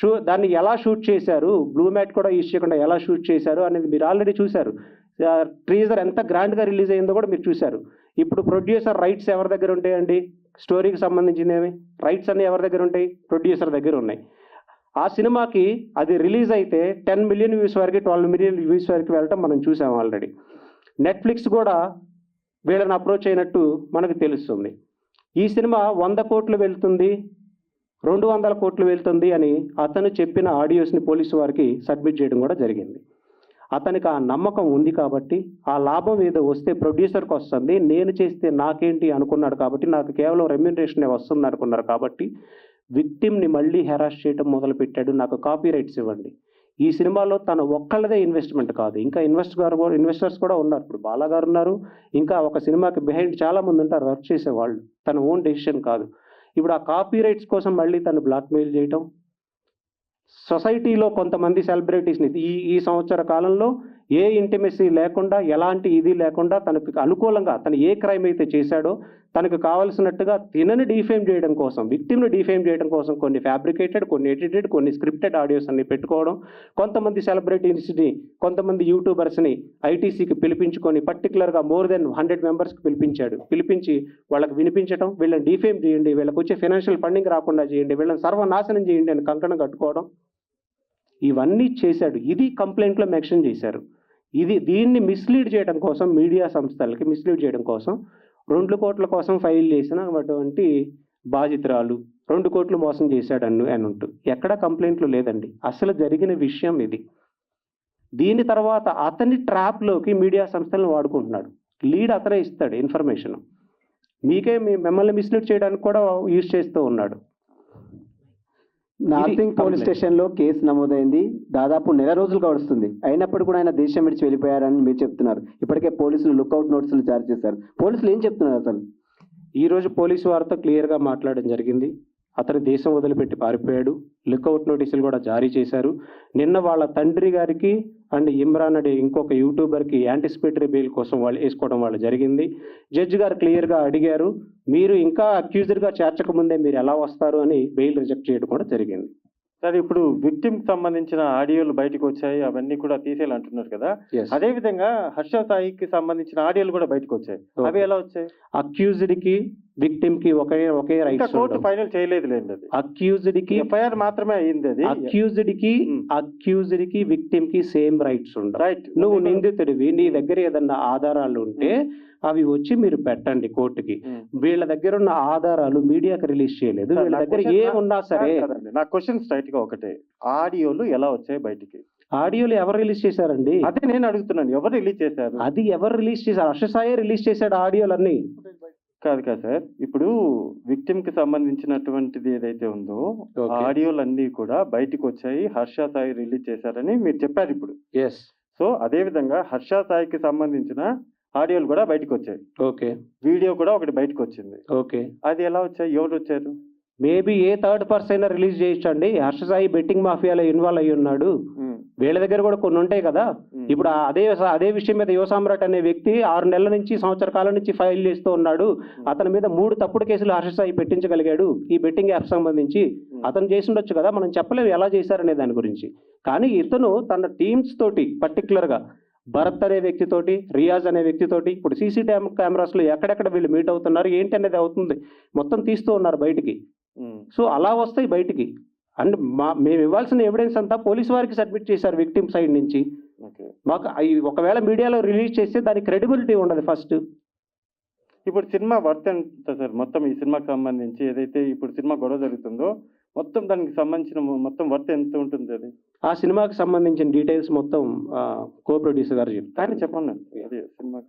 Shoe దాన్ని ఎలా shoot చేశారు? బ్లూ మ్యాట్ కూడా యూజ్ చేయకుండా ఎలా షూట్ చేశారు అనేది మీరు ఆల్రెడీ చూశారు. ట్రీజర్ ఎంత గ్రాండ్గా రిలీజ్ అయిందో కూడా మీరు చూశారు. ఇప్పుడు ప్రొడ్యూసర్ రైట్స్ ఎవరి దగ్గర ఉంటాయండి? స్టోరీకి సంబంధించినవి రైట్స్ అన్నీ ఎవరి దగ్గర ఉంటాయి? ప్రొడ్యూసర్ దగ్గర ఉన్నాయి. ఆ సినిమాకి అది రిలీజ్ అయితే టెన్ మిలియన్ వ్యూస్ వరకు ట్వెల్వ్ మిలియన్ వ్యూస్ వరకు వెళ్ళటం మనం చూసాం ఆల్రెడీ. నెట్ఫ్లిక్స్ కూడా వీళ్ళని అప్రోచ్ అయినట్టు మనకు తెలుస్తుంది. ఈ సినిమా వంద కోట్లు వెళ్తుంది. రెండు వందల కోట్లు వెళ్తుంది అని అతను చెప్పిన ఆడియోస్ని పోలీసు వారికి సబ్మిట్ చేయడం కూడా జరిగింది. అతనికి ఆ నమ్మకం ఉంది కాబట్టి ఆ లాభం ఏదో వస్తే ప్రొడ్యూసర్కి వస్తుంది నేను చేస్తే నాకేంటి అనుకున్నాడు కాబట్టి నాకు కేవలం రెమ్యునరేషన్ వస్తుంది అనుకున్నారు కాబట్టి విక్టిమ్ని మళ్ళీ హెరాస్ చేయడం మొదలుపెట్టాడు. నాకు కాపీ రైట్స్ ఇవ్వండి. ఈ సినిమాలో తన ఒక్కళ్ళదే ఇన్వెస్ట్మెంట్ కాదు. ఇంకా ఇన్వెస్ట్ గారు కూడా ఇన్వెస్టర్స్ కూడా ఉన్నారు. ఇప్పుడు బాలా గారు ఉన్నారు. ఇంకా ఒక సినిమాకి బిహైండ్ చాలా మంది ఉంటారు వర్క్ చేసేవాళ్ళు. తన ఓన్ డెసిషన్ కాదు. ఇప్పుడు ఆ కాపీ రైట్స్ కోసం మళ్ళీ తను బ్లాక్మెయిల్ చేయటం. సొసైటీలో కొంతమంది సెలబ్రిటీస్ని ఈ ఈ సంవత్సర కాలంలో ఏ ఇంటిమెసీ లేకుండా ఎలాంటి ఇది లేకుండా తనకు అనుకూలంగా తను ఏ క్రైమ్ అయితే చేశాడో తనకు కావలసినట్టుగా తినని డిఫేమ్ చేయడం కోసం విక్టిమ్ని డిఫేమ్ చేయడం కోసం కొన్ని ఫ్యాబ్రికేటెడ్ కొన్ని ఎడిటెడ్ కొన్ని స్క్రిప్టెడ్ ఆడియోస్ అన్ని పెట్టుకోవడం కొంతమంది సెలబ్రిటీస్ని కొంతమంది యూట్యూబర్స్ని ఐటీసీకి పిలిపించుకొని పర్టికులర్గా మోర్ దెన్ హండ్రెడ్ మెంబర్స్కి పిలిపించాడు. పిలిపించి వాళ్ళకి వినిపించడం వీళ్ళని డిఫేమ్ చేయండి వీళ్ళకి వచ్చే ఫైనాన్షియల్ ఫండింగ్ రాకుండా చేయండి వీళ్ళని సర్వనాశనం చేయండి అని కంకణం కట్టుకోవడం ఇవన్నీ చేశాడు. ఇది కంప్లైంట్లో మెన్షన్ చేశారు. ఇది దీన్ని మిస్లీడ్ చేయడం కోసం మీడియా సంస్థలకి మిస్లీడ్ చేయడం కోసం రెండు కోట్ల కోసం ఫైల్ చేసిన అటువంటి బాధితురాలు రెండు కోట్లు మోసం చేశాడన్ను అని అంటూ ఎక్కడ కంప్లైంట్లు లేదండి. అసలు జరిగిన విషయం ఇది. దీని తర్వాత అతని ట్రాప్లోకి మీడియా సంస్థలను వాడుకుంటున్నాడు. లీడ్ అతనే ఇస్తాడు ఇన్ఫర్మేషన్ మీకే మిమ్మల్ని మిస్లీడ్ చేయడానికి కూడా యూజ్ చేస్తూ ఉన్నాడు. నార్సింగ్ పోలీస్. స్టేషన్లో కేసు నమోదైంది. దాదాపు నెల రోజులు గడుస్తుంది. అయినప్పుడు కూడా ఆయన దేశం విడిచి వెళ్ళిపోయారని మీరు చెప్తున్నారు. ఇప్పటికే పోలీసులు లుక్అవుట్ నోటీసులు జారీ చేశారు. పోలీసులు ఏం చెప్తున్నారు అసలు? ఈ రోజు పోలీసు వారితో క్లియర్గా మాట్లాడడం జరిగింది. అతను దేశం వదిలిపెట్టి పారిపోయాడు. లుకౌట్ నోటీసులు కూడా జారీ చేశారు. నిన్న వాళ్ళ తండ్రి గారికి అండ్ ఇమ్రాన్ అనే ఇంకొక యూట్యూబర్కి యాంటిసిపేటరీ బెయిల్ కోసం వాళ్ళు వేసుకోవడం వాళ్ళు జరిగింది. జడ్జి గారు క్లియర్గా అడిగారు మీరు ఇంకా అక్యూజ్డ్గా చేర్చక ముందే మీరు ఎలా వస్తారు? అని బెయిల్ రిజెక్ట్ చేయడం కూడా జరిగింది. సార్ ఇప్పుడు విక్టిమ్కి సంబంధించిన ఆడియోలు బయటకు వచ్చాయి అవన్నీ కూడా తీసేయాలంటున్నారు కదా. అదే విధంగా హర్ష సాయికి సంబంధించిన ఆడియోలు కూడా బయటకు వచ్చాయి. అవి ఎలా వచ్చాయి? అక్యూజ్డ్కి విక్టిమ్కి ఒకే ఒకే ఇంకా రైట్స్ కోర్టు ఫైనల్ చేయలేదు లేండి అది అక్యూజ్డ్కి ఎఫ్ఐఆర్ మాత్రమే అయింది అది. అక్యూజ్డ్కి. అక్యూజ్డ్కి విక్టిమ్కి సేమ్ రైట్స్ ఉండవు రైట్ నువ్వు నిందితుడివి నీ దగ్గర ఏదన్నా ఆధారాలు ఉంటే అవి వచ్చి మీరు పెట్టండి కోర్టుకి. వీళ్ళ దగ్గర ఉన్న ఆధారాలు మీడియాకి రిలీజ్ చేయలేదు. వీళ్ళ దగ్గర ఏమున్నా సరే నా క్వశ్చన్ స్ట్రైట్గా ఒకటే. ఆడియోలు ఎలా వచ్చాయి బయటికి? ఆడియోలు ఎవరు రిలీజ్ చేశారండి? అదే నేను అడుగుతున్నాను. ఎవరు రిలీజ్ చేశారు? అది ఎవరు రిలీజ్ చేశారు? హర్షసాయే రిలీజ్ చేశాడు ఆడియోలన్నీ. కాదు కాదు సార్. ఇప్పుడు విక్టిమ్కి సంబంధించినటువంటిది ఏదైతే ఉందో Okay. ఆడియోలు అన్ని కూడా బయటికి వచ్చాయి హర్ష సాయి రిలీజ్ చేశారని మీరు చెప్పారు ఇప్పుడు. ఎస్ సో అదే విధంగా హర్ష సాయికి సంబంధించిన ఆడియోలు కూడా బయటకు వచ్చాయి ఓకే. వీడియో కూడా ఒకటి బయటకు వచ్చింది ఓకే. అది ఎలా వచ్చాయి? ఎవరు వచ్చారు? మేబీ ఏ థర్డ్ పర్సన్ అయినా రిలీజ్ చేయొచ్చండి. హర్షసాయి బెట్టింగ్ మాఫియాలో ఇన్వాల్వ్ అయ్యి ఉన్నాడు. వీళ్ళ దగ్గర కూడా కొన్ని ఉంటాయి కదా. ఇప్పుడు అదే అదే విషయం మీద యువ సామ్రాట్ అనే వ్యక్తి ఆరు నెలల నుంచి సంవత్సర కాలం నుంచి ఫైల్ చేస్తూ ఉన్నాడు. అతని మీద మూడు తప్పుడు కేసులు హర్షసాయి పెట్టించగలిగాడు ఈ బెట్టింగ్ యాప్ సంబంధించి. అతను చేసిండొచ్చు కదా మనం చెప్పలేము ఎలా చేశారనే దాని గురించి. కానీ ఇతను తన టీమ్స్ తోటి particular గా భరత్ అనే వ్యక్తితోటి రియాజ్ అనే వ్యక్తితోటి ఇప్పుడు సీసీ కెమెరాస్లో ఎక్కడెక్కడ వీళ్ళు మీట్ అవుతున్నారు ఏంటి అనేది అవుతుంది మొత్తం తీస్తూ ఉన్నారు బయటికి. సో అలా వస్తాయి బయటికి. అండ్ మా మేము ఇవ్వాల్సిన ఎవిడెన్స్ అంతా పోలీస్ వారికి సబ్మిట్ చేశారు విక్టిమ్ సైడ్ నుంచి. మాకు ఒకవేళ మీడియాలో రిలీజ్ చేస్తే దానికి క్రెడిబిలిటీ ఉండదు ఫస్ట్ ఇప్పుడు సినిమా వర్త్ ఎంత సార్? మొత్తం ఈ సినిమాకి సంబంధించి ఏదైతే ఇప్పుడు సినిమా గొడవ జరుగుతుందో మొత్తం దానికి సంబంధించిన మొత్తం వర్త్ ఎంత ఉంటుంది అది? ఆ సినిమాకి సంబంధించిన డీటెయిల్స్ మొత్తం కో ప్రొడ్యూసర్ గారు చెప్తారు. కానీ చెప్పండి. అదే సినిమా